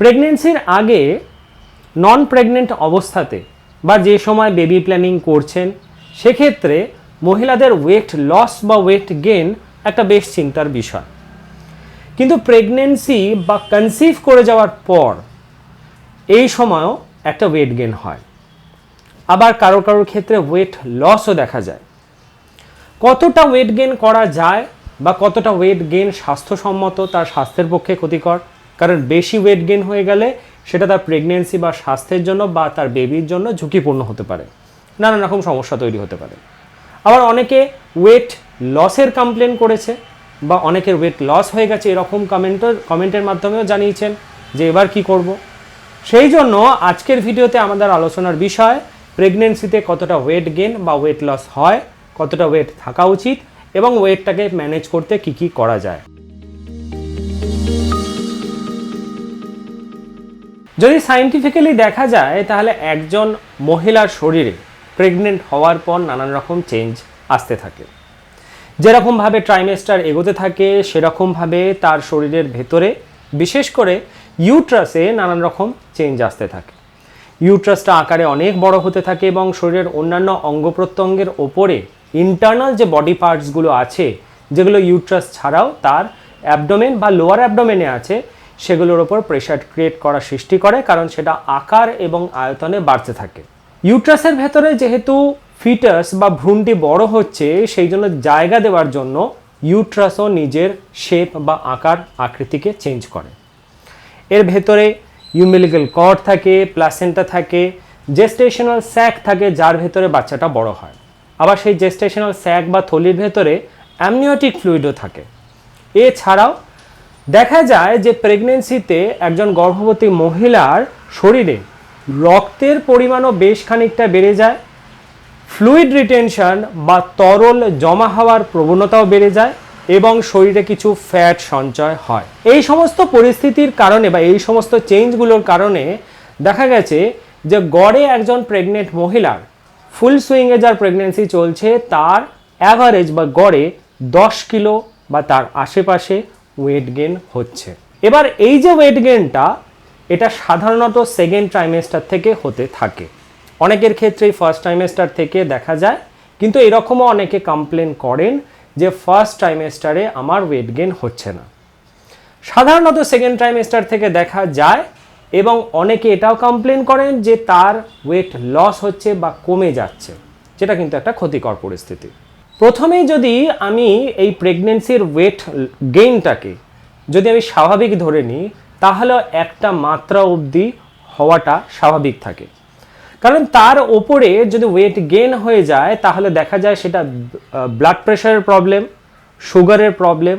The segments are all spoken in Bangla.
প্রেগনেন্সির আগে নন প্রেগনেন্ট অবস্থাতে বা যে সময় বেবি প্ল্যানিং করছেন, সেক্ষেত্রে মহিলাদের ওয়েট লস বা ওয়েট গেন একটা বেশ চিন্তার বিষয়। কিন্তু প্রেগনেন্সি বা কনসিভ করে যাওয়ার পর এই সময়ও একটা ওয়েট গেন হয়। আবার কারও কারোর ক্ষেত্রে ওয়েট লসও দেখা যায়। কতটা ওয়েট গেন করা যায় বা কতটা ওয়েট গেন স্বাস্থ্যসম্মত, তার স্বাস্থ্যের পক্ষে ক্ষতিকর? কারণ বেশি ওয়েট গেন হয়ে গেলে সেটা তার প্রেগনেন্সি বা স্বাস্থ্যের জন্য বা তার বেবির জন্য ঝুঁকিপূর্ণ হতে পারে। নানান রকম সমস্যা তৈরি হতে পারে। আবার অনেকে ওয়েট লসের কমপ্লেন করেছে বা অনেকের ওয়েট লস হয়ে গেছে এরকম কমেন্টের কমেন্টের মাধ্যমেও জানিয়েছেন যে এবার কি করব। সেই জন্য আজকের ভিডিওতে আমাদের আলোচনার বিষয় প্রেগনেন্সিতে কতটা ওয়েট গেন বা ওয়েট লস হয়, কতটা ওয়েট থাকা উচিত এবং ওয়েটটাকে ম্যানেজ করতে কি কি করা যায়। যদি সায়েন্টিফিক্যালি দেখা যায়, তাহলে একজন মহিলার শরীরে প্রেগনেন্ট হওয়ার পর নানান রকম চেঞ্জ আসতে থাকে। যেরকমভাবে ট্রাইমেস্টার এগোতে থাকে সেরকমভাবে তার শরীরের ভেতরে বিশেষ করে ইউট্রাসে নানান রকম চেঞ্জ আসতে থাকে। ইউট্রাসটা আকারে অনেক বড় হতে থাকে এবং শরীরের অন্যান্য অঙ্গ প্রত্যঙ্গের ওপরে ইন্টারনাল যে বডি পার্টসগুলো আছে, যেগুলো ইউট্রাস ছাড়াও তার অ্যাবডোমেন বা লোয়ার অ্যাবডোমেনে আছে সেগুলোর ওপর প্রেশার ক্রিয়েট করা সৃষ্টি করে, কারণ সেটা আকার এবং আয়তনে বাড়তে থাকে। ইউট্রাসের ভেতরে যেহেতু ফিটাস বা ভ্রূণটি বড় হচ্ছে, সেই জন্য জায়গা দেওয়ার জন্য ইউট্রাসও নিজের শেপ বা আকার আকৃতিকে চেঞ্জ করে। এর ভেতরে ইউমিলিক্যাল কর্ড থাকে প্লাসেন্টা থাকে জেস্টেশনাল স্যাক থাকে, যার ভেতরে বাচ্চাটা বড় হয়। আবার সেই জেস্টেশনাল স্যাক বা থলির ভেতরে অ্যামনিওটিক ফ্লুইডও থাকে। এছাড়াও দেখা যায় যে প্রেগনেন্সিতে একজন গর্ভবতী মহিলার শরীরে রক্তের পরিমাণও বেশ খানিকটা বেড়ে যায় ফ্লুইড রিটেনশন বা তরল জমা হওয়ার প্রবণতাও বেড়ে যায় এবং শরীরে কিছু ফ্যাট সঞ্চয় হয়। এই সমস্ত পরিস্থিতির কারণে বা এই সমস্ত চেঞ্জগুলোর কারণে দেখা গেছে যে গড়ে একজন প্রেগনেন্ট মহিলার ফুল সুইংয়ে যার প্রেগনেন্সি চলছে, তার অ্যাভারেজ বা গড়ে দশ কিলো বা তার আশেপাশে ওয়েট গেন হচ্ছে। এবার এই যে ওয়েট গেনটা এটা সাধারণত সেকেন্ড ট্রাইমেস্টার থেকে হতে থাকে। অনেকের ক্ষেত্রেই ফার্স্ট ট্রাইমেস্টার থেকে দেখা যায়, কিন্তু এরকমও অনেকে কমপ্লেন করেন যে ফার্স্ট ট্রাইমেস্টারে আমার ওয়েট গেন হচ্ছে না। সাধারণত সেকেন্ড ট্রাইমেস্টার থেকে দেখা যায় এবং অনেকে এটাও কমপ্লেন করেন যে তার ওয়েট লস হচ্ছে বা কমে যাচ্ছে, যেটা কিন্তু একটা ক্ষতিকর পরিস্থিতি। প্রথমেই যদি আমি এই প্রেগনেন্সির ওয়েট গেইনটাকে যদি আমি স্বাভাবিক ধরে নিই, তাহলে একটা মাত্রা অবধি হওয়াটা স্বাভাবিক থাকে। কারণ তার ওপরে যদি ওয়েট গেন হয়ে যায়, তাহলে দেখা যায় সেটা ব্লাড প্রেশারের প্রবলেম সুগারের প্রবলেম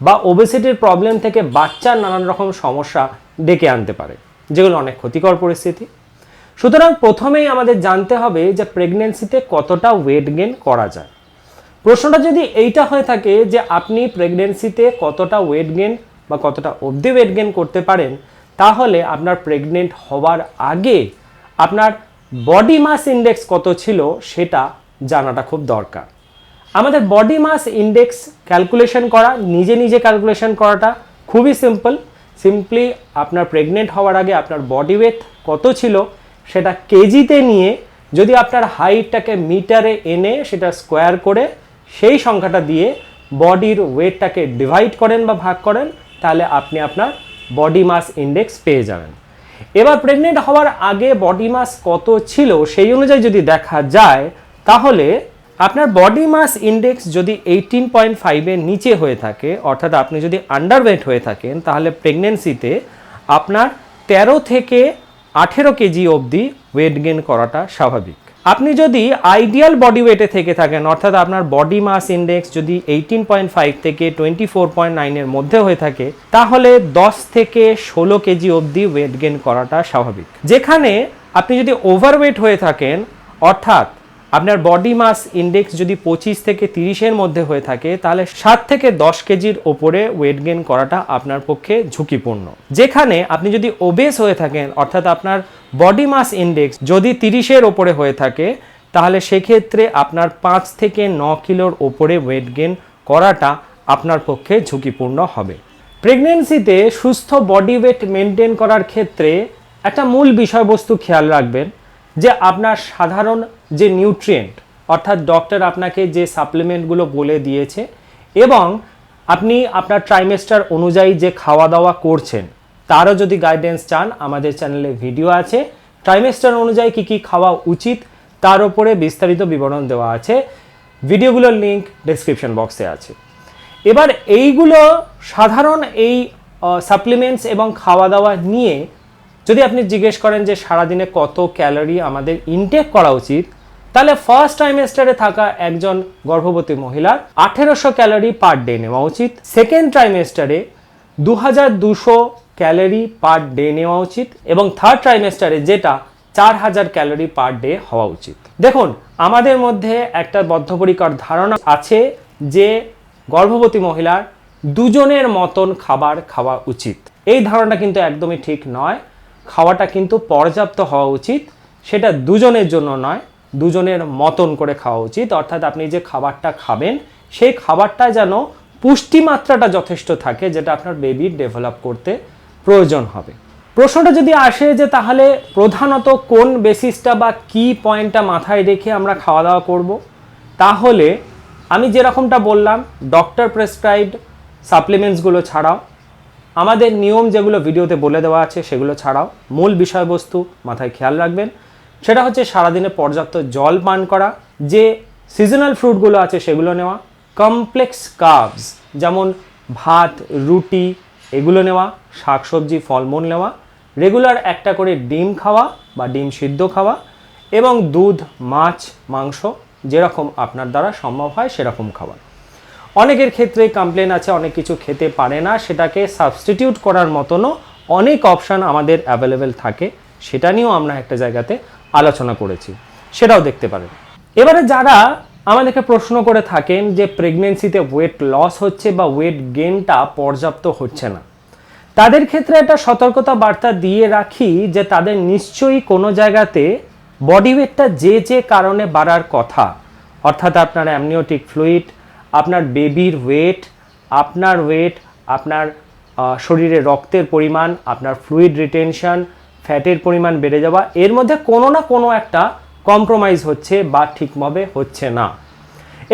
বা ওবেসিটির প্রবলেম থেকে বাচ্চার নানান রকম সমস্যা ডেকে আনতে পারে, যেগুলো অনেক ক্ষতিকর পরিস্থিতি। সুতরাং প্রথমেই আমাদের জানতে হবে যে প্রেগনেন্সিতে কতটা ওয়েট গেন করা যায়। প্রশ্নটা যদি এইটা হয়ে থাকে যে আপনি প্রেগনেন্সিতে কতটা ওয়েট গেন বা কতটা অবধি ওয়েট গেন করতে পারেন, তাহলে আপনার প্রেগনেন্ট হওয়ার আগে আপনার বডি মাস ইন্ডেক্স কত ছিল সেটা জানাটা খুব দরকার। আমাদের বডি মাস ইন্ডেক্স ক্যালকুলেশন করা, নিজে নিজে ক্যালকুলেশন করাটা খুবই সিম্পল সিম্পলি আপনার প্রেগনেন্ট হওয়ার আগে আপনার বডি ওয়েট কত ছিল সেটা কেজিতে নিয়ে যদি আপনার হাইটটাকে মিটারে এনে সেটা স্কোয়ার করে সেই সংখ্যাটা দিয়ে বডির ওয়েটটাকে ডিভাইড করেন বা ভাগ করেন, তাহলে আপনি আপনার বডি মাস ইন্ডেক্স পেয়ে যাবেন। এবার প্রেগনেন্ট হওয়ার আগে বডি মাস কত ছিল সেই অনুযায়ী যদি দেখা যায়, তাহলে আপনার বডি মাস ইন্ডেক্স যদি এইটিন পয়েন্ট ফাইভের নিচে হয়ে থাকে, অর্থাৎ আপনি যদি আন্ডারওয়েট হয়ে থাকেন, তাহলে প্রেগনেন্সিতে আপনার তেরো থেকে আঠেরো কেজি অবধি ওয়েট গেন করাটা স্বাভাবিক। আপনি যদি আইডিয়াল বডি ওয়েটে থেকে থাকেন, অর্থাৎ আপনার বডি মাস ইন্ডেক্স যদি এইটিন পয়েন্ট ফাইভ থেকে টোয়েন্টি ফোর পয়েন্ট নাইনের মধ্যে হয়ে থাকে, তাহলে দশ থেকে ষোলো কেজি অবধি ওয়েট গেন করাটা স্বাভাবিক। যেখানে আপনি যদি ওভারওয়েট হয়ে থাকেন, অর্থাৎ আপনার বডি মাস ইন্ডেক্স যদি পঁচিশ থেকে তিরিশের মধ্যে হয়ে থাকে, তাহলে সাত থেকে দশ কেজির ওপরে ওয়েট গেন করাটা আপনার পক্ষে ঝুঁকিপূর্ণ। যেখানে আপনি যদি ওবেস হয়ে থাকেন, অর্থাৎ আপনার বডি মাস ইন্ডেক্স যদি তিরিশের ওপরে হয়ে থাকে, তাহলে সেক্ষেত্রে আপনার পাঁচ থেকে ন কিলোর ওপরে ওয়েট গেন করাটা আপনার পক্ষে ঝুঁকিপূর্ণ হবে। প্রেগনেন্সিতে সুস্থ বডি ওয়েট মেনটেন করার ক্ষেত্রে একটা মূল বিষয়বস্তু খেয়াল রাখবেন, যে আপনার সাধারণ যে নিউট্রিয়েন্ট অর্থাৎ ডক্টর আপনাকে যে সাপ্লিমেন্টগুলো বলে দিয়েছে, এবং আপনি আপনার ট্রাইমেস্টার অনুযায়ী যে খাওয়া দাওয়া করছেন তারও যদি গাইডেন্স চান, আমাদের চ্যানেলে ভিডিও আছে। ট্রাইমেস্টার অনুযায়ী কি কি খাওয়া উচিত, তার উপরে বিস্তারিত বিবরণ দেওয়া আছে। ভিডিওগুলোর লিংক ডেসক্রিপশন বক্সে আছে। এবার এইগুলো সাধারণ এই সাপ্লিমেন্টস এবং খাওয়া দাওয়া নিয়ে যদি আপনি জিজ্ঞেস করেন যে সারাদিনে কত ক্যালোরি আমাদের ইনটেক করা উচিত, তাহলে ফার্স্ট ট্রাইমেস্টারে থাকা একজন গর্ভবতী মহিলার আঠেরোশো ক্যালোরি পার ডে নেওয়া উচিত। সেকেন্ড ট্রাইমেস্টারে দু হাজার দুশো ক্যালোরি পার ডে নেওয়া উচিত এবং থার্ড ট্রাইমেস্টারে যেটা চার হাজার ক্যালোরি পার ডে হওয়া উচিত। দেখুন, আমাদের মধ্যে একটা বদ্ধপরিকর ধারণা আছে যে গর্ভবতী মহিলার দুজনের মতন খাবার খাওয়া উচিত। এই ধারণা কিন্তু একদমই ঠিক নয়। খাওয়াটা কিন্তু পর্যাপ্ত হওয়া উচিত। সেটা দুজনের জন্য নয়, দুজনের মতন করে খাওয়া উচিত। অর্থাৎ আপনি যে খাবারটা খাবেন, সেই খাবারটা যেন পুষ্টিমাত্রাটা যথেষ্ট থাকে, যেটা আপনার বেবির ডেভেলপ করতে প্রয়োজন হবে। প্রশ্নটা যদি আসে যে তাহলে প্রধানত কোন বেসিসটা বা কি পয়েন্টটা মাথায় রেখে আমরা খাওয়া দাওয়া করব, তাহলে আমি যেরকমটা বললাম ডক্টর প্রেসক্রাইবড সাপ্লিমেন্টসগুলো ছাড়াও, আমাদের নিয়ম যেগুলো ভিডিওতে বলে দেওয়া আছে সেগুলো ছাড়াও মূল বিষয়বস্তু মাথায় খেয়াল রাখবেন। সেটা হচ্ছে সারাদিনে পর্যাপ্ত জল পান করা, যে সিজনাল ফ্রুটগুলো আছে সেগুলো নেওয়া কমপ্লেক্স কার্বস যেমন ভাত, রুটি এগুলো নেওয়া, শাকসবজি, ফলমূল নেওয়া রেগুলার একটা করে ডিম খাওয়া বা ডিম সিদ্ধ খাওয়া এবং দুধ, মাছ, মাংস যেরকম আপনার দ্বারা সম্ভব হয় সেরকম খাওয়া। অনেকের ক্ষেত্রে কমপ্লেন আছে, অনেক কিছু খেতে পারে না, সেটাকে সাবস্টিটিউট করার মতনও অনেক অপশান আমাদের অ্যাভেলেবেল থাকে, সেটা নিয়েও আমরা একটা জায়গাতে আলোচনা করেছি, সেটাও দেখতে পারেন। এবারে যারা আমাদেরকে প্রশ্ন করে থাকেন যে প্রেগনেন্সিতে ওয়েট লস হচ্ছে বা ওয়েট গেনটা পর্যাপ্ত হচ্ছে না। তাদের ক্ষেত্রে একটা সতর্কতা বার্তা দিয়ে রাখি যে তাদের নিশ্চয়ই কোনো জায়গাতে বডি ওয়েটটা যে যে কারণে বাড়ার কথা, অর্থাৎ আপনার অ্যামনিওটিক ফ্লুইড আপনার বেবির ওয়েট আপনার ওয়েট আপনার শরীরে রক্তের পরিমাণ, আপনার ফ্লুইড রিটেনশন ফ্যাটের পরিমাণ বেড়ে যাওয়া, এর মধ্যে কোনো না কোনো একটা কম্প্রোমাইজ হচ্ছে বা ঠিকভাবে হচ্ছে না।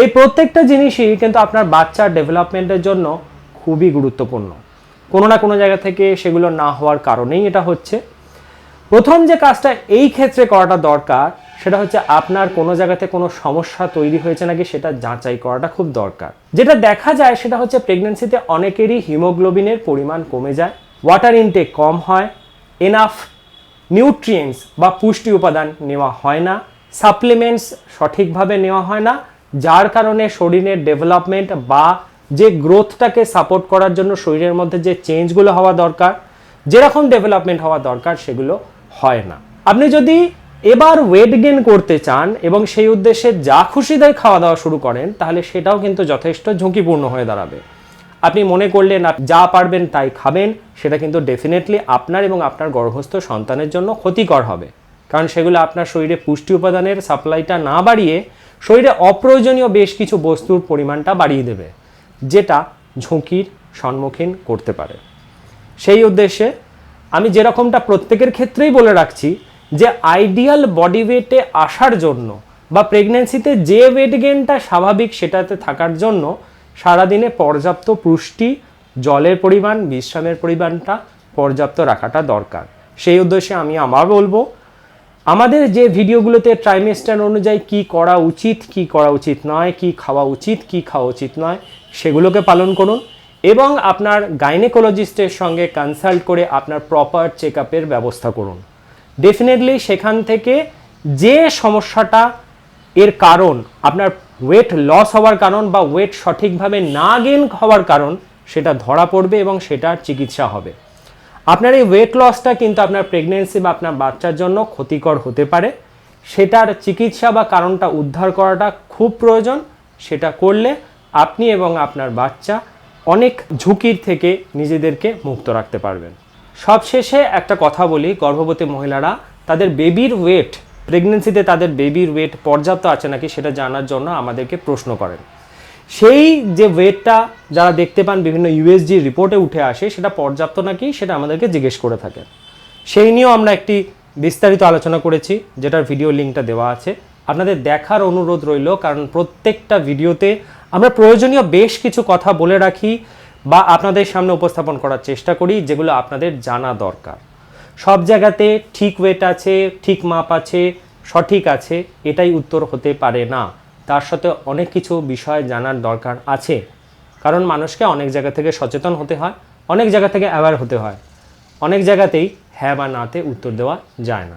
এই প্রত্যেকটা জিনিসই কিন্তু আপনার বাচ্চার ডেভেলপমেন্টের জন্য খুবই গুরুত্বপূর্ণ। কোনো না কোনো জায়গা থেকে সেগুলো না হওয়ার কারণেই এটা হচ্ছে। প্রথম যে কাজটা এই ক্ষেত্রে করাটা দরকার, সেটা হচ্ছে আপনার কোনো জায়গাতে কোনো সমস্যা তৈরি হয়েছে নাকি সেটা যাচাই করাটা খুব দরকার। যেটা দেখা যায় সেটা হচ্ছে প্রেগনেন্সিতে অনেকেরই হিমোগ্লোবিনের পরিমাণ কমে যায় ওয়াটার ইনটেক কম হয় এনাফ নিউট্রিয়েন্টস বা পুষ্টি উপাদান নেওয়া হয় না সাপ্লিমেন্টস সঠিকভাবে নেওয়া হয় না, যার কারণে শরীরের ডেভেলপমেন্ট বা যে গ্রোথটাকে সাপোর্ট করার জন্য শরীরের মধ্যে যে চেঞ্জগুলো হওয়া দরকার, যেরকম ডেভেলপমেন্ট হওয়া দরকার সেগুলো হয় না। আপনি যদি এবার ওয়েট গেন করতে চান এবং সেই উদ্দেশ্যে যা খুশি তাই খাওয়া দাওয়া শুরু করেন, তাহলে সেটাও কিন্তু যথেষ্ট ঝুঁকিপূর্ণ হয়ে দাঁড়াবে। আপনি মনে করলেন যা পারবেন তাই খাবেন, সেটা কিন্তু ডেফিনেটলি আপনার এবং আপনার গর্ভস্থ সন্তানের জন্য ক্ষতিকর হবে। কারণ সেগুলো আপনার শরীরে পুষ্টি উপাদানের সাপ্লাইটা না বাড়িয়ে শরীরে অপ্রয়োজনীয় বেশ কিছু বস্তুর পরিমাণটা বাড়িয়ে দেবে, যেটা ঝুঁকির সম্মুখীন করতে পারে। সেই উদ্দেশ্যে আমি যেরকমটা প্রত্যেকের ক্ষেত্রেই বলে রাখছি যে আইডিয়াল বডি ওয়েটে আসার জন্য বা প্রেগনেন্সিতে যে ওয়েট গেনটা স্বাভাবিক সেটাতে থাকার জন্য সারাদিনে পর্যাপ্ত পুষ্টি, জলের পরিমাণ, বিশ্রামের পরিমাণটা পর্যাপ্ত রাখাটা দরকার। সেই উদ্দেশ্যে আমি আবার বলব, আমাদের যে ভিডিওগুলোতে ট্রাইমেস্টার অনুযায়ী কি করা উচিত, কি করা উচিত নয়, কি খাওয়া উচিত, কি খাওয়া উচিত নয়, সেগুলোকে পালন করুন এবং আপনার গাইনেকোলজিস্টের সঙ্গে কনসাল্ট করে আপনার প্রপার চেক ব্যবস্থা করুন। ডেফিনেটলি সেখান থেকে যে সমস্যাটা এর কারণ, আপনার ওয়েট লস হওয়ার কারণ বা ওয়েট সঠিকভাবে না গেন হওয়ার কারণ সেটা ধরা পড়বে এবং সেটার চিকিৎসা হবে। আপনার এই ওয়েট লসটা কিন্তু আপনার প্রেগনেন্সি বা আপনার বাচ্চার জন্য ক্ষতিকর হতে পারে। সেটার চিকিৎসা বা কারণটা উদ্ধার করাটা খুব প্রয়োজন। সেটা করলে আপনি এবং আপনার বাচ্চা অনেক ঝুঁকির থেকে নিজেদেরকে মুক্ত রাখতে পারবেন। সবশেষে একটা কথা বলি, গর্ভবতী মহিলারা তাদের বেবির ওয়েট প্রেগনেন্সিতে তাদের বেবির ওয়েট পর্যাপ্ত আছে নাকি সেটা জানার জন্য আমাদেরকে প্রশ্ন করেন। সেই যে ওয়েটটা যারা দেখতে পান বিভিন্ন ইউএসজি রিপোর্টে উঠে আসে, সেটা পর্যাপ্ত নাকি সেটা আমাদেরকে জিজ্ঞেস করে থাকে সেই নিয়েও আমরা একটি বিস্তারিত আলোচনা করেছি, যেটার ভিডিও লিঙ্কটা দেওয়া আছে। আপনাদের দেখার অনুরোধ রইল, কারণ প্রত্যেকটা ভিডিওতে আমরা প্রয়োজনীয় বেশ কিছু কথা বলে রাখি বা আপনাদের সামনে উপস্থাপন করার চেষ্টা করি, যেগুলো আপনাদের জানা দরকার। সব জায়গাতে ঠিক ওয়েট আছে, ঠিক মাপ আছে, সঠিক আছে, এটাই উত্তর হতে পারে না। তার সাথে অনেক কিছু বিষয় জানার দরকার আছে। কারণ মানুষকে অনেক জায়গা থেকে সচেতন হতে হয়, অনেক জায়গা থেকে অ্যাওয়ার হতে হয়। অনেক জায়গাতেই হ্যাঁ বা নাতে উত্তর দেওয়া যায় না।